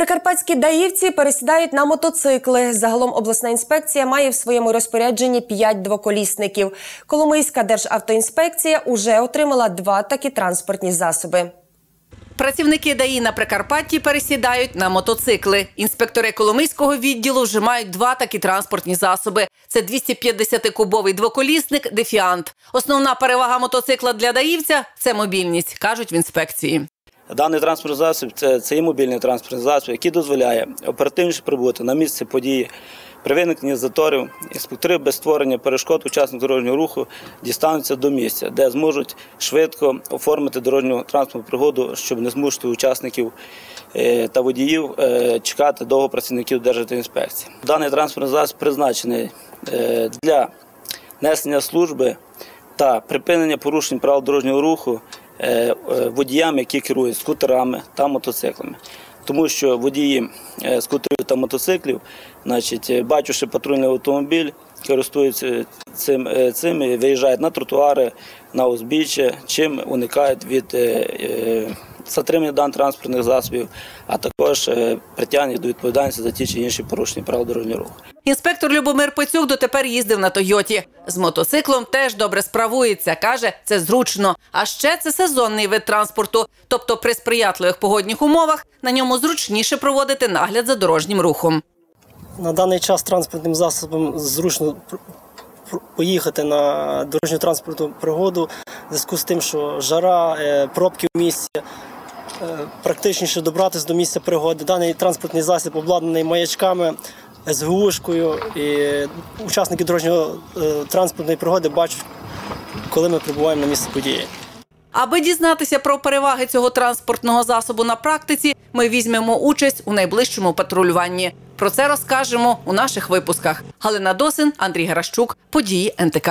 Прикарпатські даївці пересідають на мотоцикли. Загалом обласна інспекція має в своєму розпорядженні п'ять двоколісників. Коломийська державтоінспекція уже отримала два такі транспортні засоби. Працівники ДАІ на Прикарпатті пересідають на мотоцикли. Інспектори Коломийського відділу вже мають два такі транспортні засоби. Це 250-кубовий двоколісник «Дефіант». Основна перевага мотоцикла для даївця – це мобільність, кажуть в інспекції. Даний транспортний засіб це, це є мобільний транспортний засіб, який дозволяє оперативніше прибути на місце події. При виникненні заторів інспектори без створення перешкод учасників дорожнього руху дістануться до місця, де зможуть швидко оформити дорожню транспортну пригоду, щоб не змусити учасників е, та водіїв е, чекати довго працівників Державтоінспекції. Даний транспортний засіб призначений е, для несення служби та припинення порушень правил дорожнього руху водіям, які керують скутерами та мотоциклами. Тому що водії е, скутерів та мотоциклів, значить, е, бачивши патрульний автомобіль, користуються цим, е, цим і виїжджають на тротуари, на узбіччя, чим уникають від е, е, затримання даних транспортних засобів, а також е, притягнення до відповідальності за ті чи інші порушення правил дорожнього руху. Інспектор Любомир Пицюк дотепер їздив на Тойоті. З мотоциклом теж добре справується. Каже, це зручно. А ще це сезонний вид транспорту. Тобто при сприятливих погодних умовах на ньому зручніше проводити нагляд за дорожнім рухом. На даний час транспортним засобом зручно поїхати на дорожню транспортну пригоду в зв'язку з тим, що жара, е, пробки в місті. Е, Практичніше добратися до місця пригоди. Даний транспортний засіб обладнаний маячками, СГУшкою, і учасники дорожньої е, транспортної пригоди бачать, коли ми прибуваємо на місце події. Аби дізнатися про переваги цього транспортного засобу на практиці, ми візьмемо участь у найближчому патрулюванні. Про це розкажемо у наших випусках. Галина Досин, Андрій Геращук, події НТК.